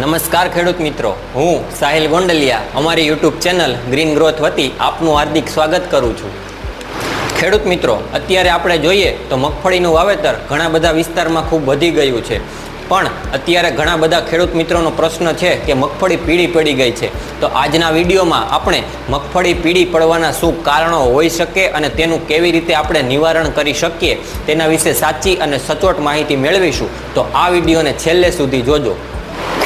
નમસ્કાર ખેડૂત મિત્રો. હું સાહિલ ગોંડલિયા. અમારી યુટ્યુબ ચેનલ ગ્રીન ગ્રોથ વતી આપનું હાર્દિક સ્વાગત કરું છું. ખેડૂત મિત્રો, અત્યારે આપણે જોઈએ તો મગફળીનું વાવેતર ઘણા બધા વિસ્તારમાં ખૂબ વધી ગયું છે. પણ અત્યારે ઘણા બધા ખેડૂત મિત્રોનો પ્રશ્ન છે કે મગફળી પીળી પડી ગઈ છે. તો આજના વિડીયોમાં આપણે મગફળી પીળી પડવાના શું કારણો હોઈ શકે અને તેનું કેવી રીતે આપણે નિવારણ કરી શકીએ તેના વિશે સાચી અને સચોટ માહિતી મેળવીશું. તો આ વિડીયોને છેલ્લે સુધી જોજો.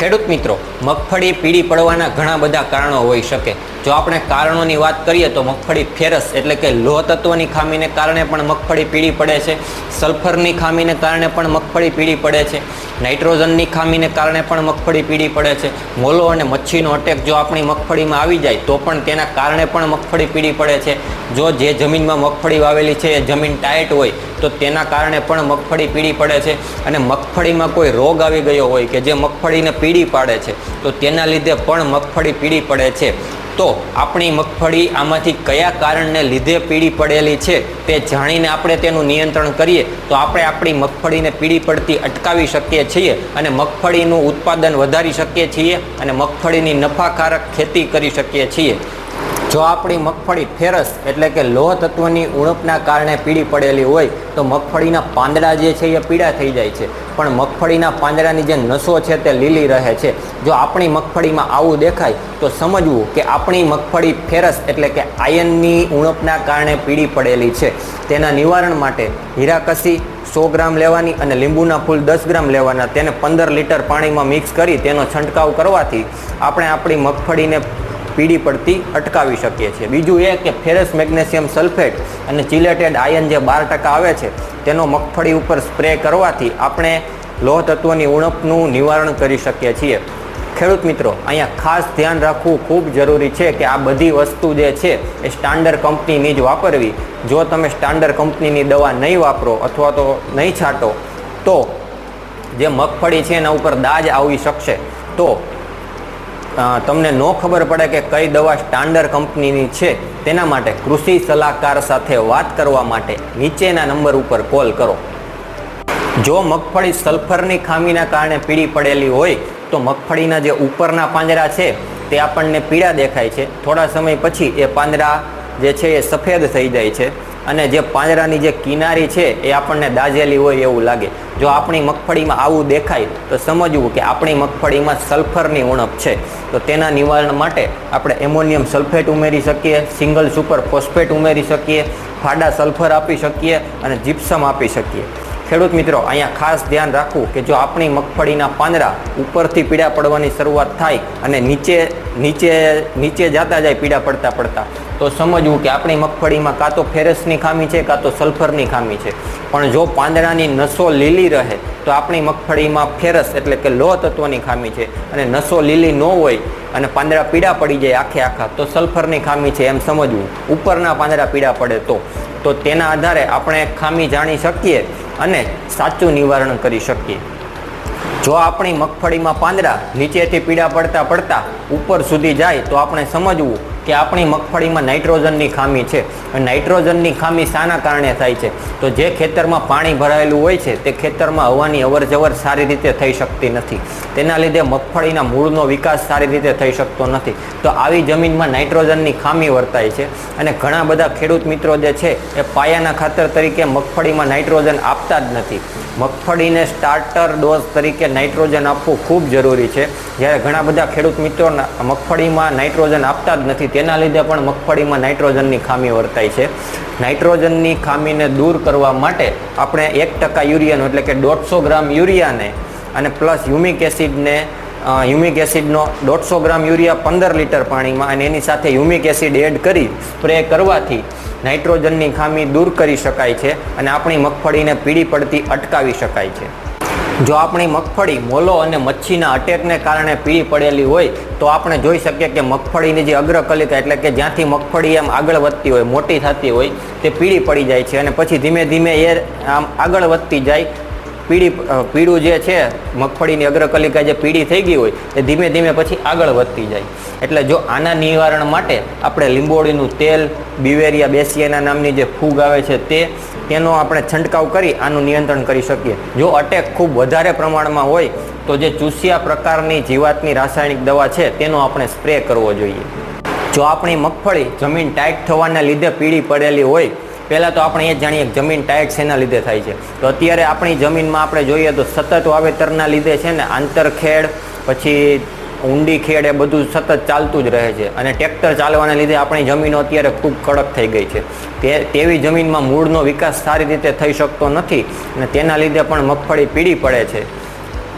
ખેડૂત મિત્રો મગફળી પીળી પડવાના ઘણા બધા કારણો હોઈ શકે. જો આપણે કારણોની વાત કરીએ તો મગફળી ફેરસ એટલે કે લોહ તત્વની ખામીને કારણે પણ મગફળી પીળી પડે છે. સલ્ફરની ખામીને કારણે પણ મગફળી પીળી પડે છે. નાઇટ્રોજનની ખામીને કારણે પણ મગફળી પીળી પડે છે. મોલો અને મચ્છીનો અટેક જો આપણી મગફળીમાં આવી જાય તો પણ તેના કારણે પણ મગફળી પીળી પડે છે. જો જે જમીનમાં મગફળી વાવેલી છે એ જમીન ટાઈટ હોય તો તેના કારણે પણ મગફળી પીળી પડે છે. અને મગફળીમાં કોઈ રોગ આવી ગયો હોય કે જે મગફળીને પીળી પાડે છે તો તેના લીધે પણ મગફળી પીળી પડે છે. તો આપણી મગફળી આમાંથી કયા કારણને લીધે પીળી પડેલી છે તે જાણીને આપણે તેનું નિયંત્રણ કરીએ. તો આપણે આપણી મગફળીને પીળી પડતી અટકાવી શકીએ છીએ અને મગફળીનું ઉત્પાદન વધારી શકીએ છીએ અને મગફળીની નફાકારક ખેતી કરી શકીએ છીએ. જો આપણી મગફળી ફેરસ એટલે કે લોહ તત્વની ઉણપના કારણે પીળી પડેલી હોય, તો મગફળીના પાંદડા જે છે એ પીળા થઈ જાય છે. પણ મગફળીના પાંદડાની જે નસો છે તે લીલી રહે છે. જો આપણી મગફળીમાં આવું દેખાય, તો સમજવું કે આપણી મગફળી ફેરસ એટલે કે આયનની ઉણપના કારણે પીળી પડેલી છે. તેના નિવારણ માટે હીરાકસી સો ગ્રામ લેવાની અને લીંબુના ફૂલ દસ ગ્રામ લેવાના, તેને પંદર લીટર પાણીમાં મિક્સ કરી તેનો છંટકાવ કરવાથી આપણે આપણી મગફળીને પીળી પડતી અટકાવી શકીએ છીએ. બીજું એ કે ફેરસ મેગ્નેશિયમ સલ્ફેટ અને ચિલેટેડ આયન જે બાર ટકા આવે છે, તેનો મગફળી ઉપર સ્પ્રે કરવાથી આપણે લોહ તત્વની ઉણપનું નિવારણ કરી શકીએ છીએ. ખેડૂત મિત્રો, અહીંયા ખાસ ધ્યાન રાખવું ખૂબ જરૂરી છે કે આ બધી વસ્તુ જે છે એ સ્ટાન્ડર્ડ કંપનીની જ વાપરવી. જો તમે સ્ટાન્ડર્ડ કંપનીની દવા નહીં વાપરો અથવા તો નહીં છાંટો, તો જે મગફળી છે એના ઉપર દાજ આવી શકશે. તો તમને ન ખબર પડે કે કઈ દવા સ્ટાન્ડર્ડ કંપનીની છે, તેના માટે કૃષિ સલાહકાર સાથે વાત કરવા માટે નીચેના નંબર ઉપર કોલ કરો. જો મગફળી સલ્ફરની ખામીના કારણે પીળી પડેલી હોય, તો મગફળીના જે ઉપરના પાંદડા છે, તે આપણને પીળા દેખાય છે. થોડા સમય પછી એ પાંદડા જે છે એ સફેદ થઈ જાય છે. અને જે પાંજરાની જે કિનારી છે એ આપણને દાઝેલી હોય એવું લાગે. જો આપણી મગફળીમાં આવું દેખાય, તો સમજવું કે આપણી મગફળીમાં સલ્ફરની ઉણપ છે. તો તેના નિવારણ માટે આપણે એમોનિયમ સલ્ફેટ ઉમેરી શકીએ, સિંગલ સુપર ફોસ્ફેટ ઉમેરી શકીએ, ફાડા સલ્ફર આપી શકીએ અને જીપ્સમ આપી શકીએ. ખેડૂત મિત્રો, અહીંયા ખાસ ધ્યાન રાખવું કે જો આપણી મગફળીના પાંદડા ઉપરથી પીડા પડવાની શરૂઆત થાય અને નીચે નીચે નીચે જતા જાય પીડા પડતા પડતા, તો સમજવું કે આપણી મગફળીમાં કાં તો ફેરસની ખામી છે, કાં તો સલ્ફરની ખામી છે. પણ જો પાંદડાની નસો લીલી રહે, તો આપણી મગફળીમાં ફેરસ એટલે કે લોહ તત્વની ખામી છે. અને નસો લીલી ન હોય અને પાંદડા પીડા પડી જાય આખે આખા, તો સલ્ફરની ખામી છે એમ સમજવું. ઉપરના પાંદડા પીડા પડે તો. તો તેના આધારે આપણે ખામી જાણી શકીએ અને સાચું નિવારણ કરી શકીએ. જો આપણી મગફળીમાં પાંદડા નીચેથી પીડા પડતા પડતા ઉપર સુધી જાય તો આપણે સમજવું કે આપણી મગફળીમાં નાઇટ્રોજનની ખામી છે. નાઇટ્રોજનની ખામી શાના કારણે થાય છે. તો જે ખેતરમાં પાણી ભરાયેલું હોય છે, તે ખેતરમાં હવાની અવરજવર સારી રીતે થઈ શકતી નથી. તેના લીધે મગફળીના મૂળનો વિકાસ સારી રીતે થઈ શકતો નથી. તો આવી જમીનમાં નાઇટ્રોજનની ખામી વર્તાય છે. અને ઘણા બધા ખેડૂત મિત્રો જે છે, એ પાયાના ખાતર તરીકે મગફળીમાં નાઇટ્રોજન આપતા જ નથી. મગફળીને સ્ટાર્ટર ડોઝ તરીકે નાઇટ્રોજન આપવું ખૂબ જરૂરી છે. જ્યારે ઘણા બધા ખેડૂત મિત્રો મગફળીમાં નાઇટ્રોજન આપતા જ નથી, તેના લીધે પણ મગફળીમાં નાઇટ્રોજનની ખામી વર્તાય છે. નાઇટ્રોજનની ખામીને દૂર કરવા માટે આપણે એક ટકા યુરિયાનું એટલે કે દોઢસો ગ્રામ યુરિયાને અને પ્લસ હ્યુમિક એસિડને હ્યુમિક એસિડનો દોઢસો ગ્રામ યુરિયા પંદર લીટર પાણીમાં અને એની સાથે હ્યુમિક એસિડ એડ કરી સ્પ્રે કરવાથી નાઇટ્રોજનની ખામી દૂર કરી શકાય છે અને આપણી મગફળીને પીળી પડતી અટકાવી શકાય છે. જો આપણી મગફળી મોલો અને મચ્છીના અટેકને કારણે પીળી પડેલી હોય, તો આપણે જોઈ શકીએ કે મગફળીની જે અગ્રકલિકા એટલે કે જ્યાંથી મગફળી એમ આગળ વધતી હોય, મોટી થતી હોય, તે પીળી પડી જાય છે અને પછી ધીમે ધીમે એ આમ આગળ વધતી જાય પીળી પીળું જે છે, મગફળીની અગ્રકલિકા જે પીળી થઈ ગઈ હોય, એ ધીમે ધીમે પછી આગળ વધતી જાય. એટલે જો આના નિવારણ માટે આપણે લીંબોળીનું તેલ, બિવેરિયા બેસિયાના નામની જે ફૂગ આવે છે તે, તેનો આપણે છંટકાવ કરી આનું નિયંત્રણ કરી શકીએ. જો અટેક ખૂબ વધારે પ્રમાણમાં હોય, તો જે ચૂસિયા પ્રકારની જીવાતની રાસાયણિક દવા છે, તેનો આપણે સ્પ્રે કરવો જોઈએ. જો આપણી મગફળી જમીન ટાઈટ થવાના લીધે પીળી પડેલી હોય પહેલાં તો આપણે એ જાણીએ જમીન ટાઈટ શેના લીધે થાય છે. તો અત્યારે આપણી જમીનમાં આપણે જોઈએ તો સતત વાવેતરના લીધે છે ને આંતરખેડ પછી ઊંડી ખેડ એ બધું સતત ચાલતું જ રહે છે. અને ટ્રેક્ટર ચાલવાના લીધે આપણી જમીનો અત્યારે ખૂબ કડક થઈ ગઈ છે. તે, તેવી જમીનમાં મૂળનો વિકાસ સારી રીતે થઈ શકતો નથી અને તેના લીધે પણ મગફળી પીળી પડે છે.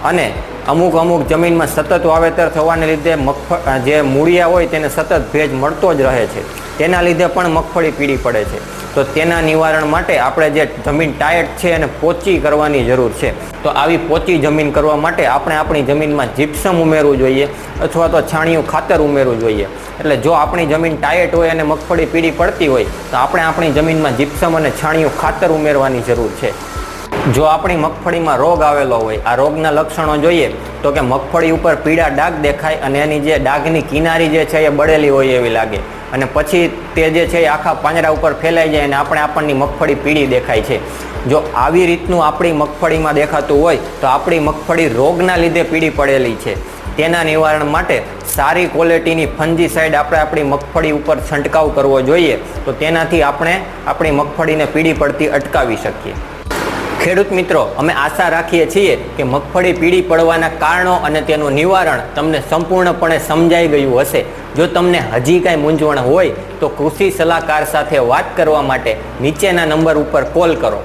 અને અમુક અમુક જમીનમાં સતત વાવેતર થવાને લીધે મગફ, જે મૂળિયા હોય તેને સતત ભેજ મળતો જ રહે છે. તેના લીધે પણ મગફળી પીળી પડે છે. તો તેના નિવારણ માટે આપણે જે જમીન ટાયટ છે એને પોચી કરવાની જરૂર છે. તો આવી પોચી જમીન કરવા માટે આપણે આપણી જમીનમાં જીપ્સમ ઉમેરવું જોઈએ અથવા તો છાણિયું ખાતર ઉમેરવું જોઈએ. એટલે જો આપણી જમીન ટાયટ હોય અને મગફળી પીળી પડતી હોય, તો આપણે આપણી જમીનમાં જીપ્સમ અને છાણિયું ખાતર ઉમેરવાની જરૂર છે. જો આપણી મગફળીમાં રોગ આવેલો હોય, આ રોગના લક્ષણો જોઈએ, તો કે મગફળી ઉપર પીળા ડાઘ દેખાય અને એની જે ડાઘની કિનારી જે છે એ બળેલી હોય એવી લાગે. અને પછી તે જે છે એ આખા પાંજરા ઉપર ફેલાઈ જાય અને આપણે આપણની મગફળી પીળી દેખાય છે. જો આવી રીતનું આપણી મગફળીમાં દેખાતું હોય, તો આપણી મગફળી રોગના લીધે પીળી પડેલી છે. તેના નિવારણ માટે સારી ક્વોલિટીની ફંજીસાઇડ આપણે આપણી મગફળી ઉપર છંટકાવ કરવો જોઈએ, તો તેનાથી આપણે આપણી મગફળીને પીળી પડતી અટકાવી શકીએ. ખેડૂત મિત્રો, અમે આશા રાખીએ છીએ કે મગફળી પીળી પડવાના કારણો અને તેનું નિવારણ તમને સંપૂર્ણપણે સમજાઈ ગયું હશે. જો તમને હજી કાંઈ મૂંઝવણ હોય, તો કૃષિ સલાહકાર સાથે વાત કરવા માટે નીચેના નંબર ઉપર કોલ કરો.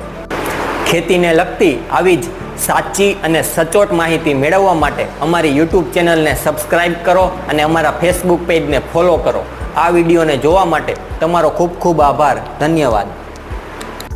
ખેતીને લગતી આવી જ સાચી અને સચોટ માહિતી મેળવવા માટે અમારી યુટ્યુબ ચેનલને સબસ્ક્રાઇબ કરો અને અમારા ફેસબુક પેજને ફોલો કરો. આ વિડીયોને જોવા માટે તમારો ખૂબ ખૂબ આભાર. ધન્યવાદ.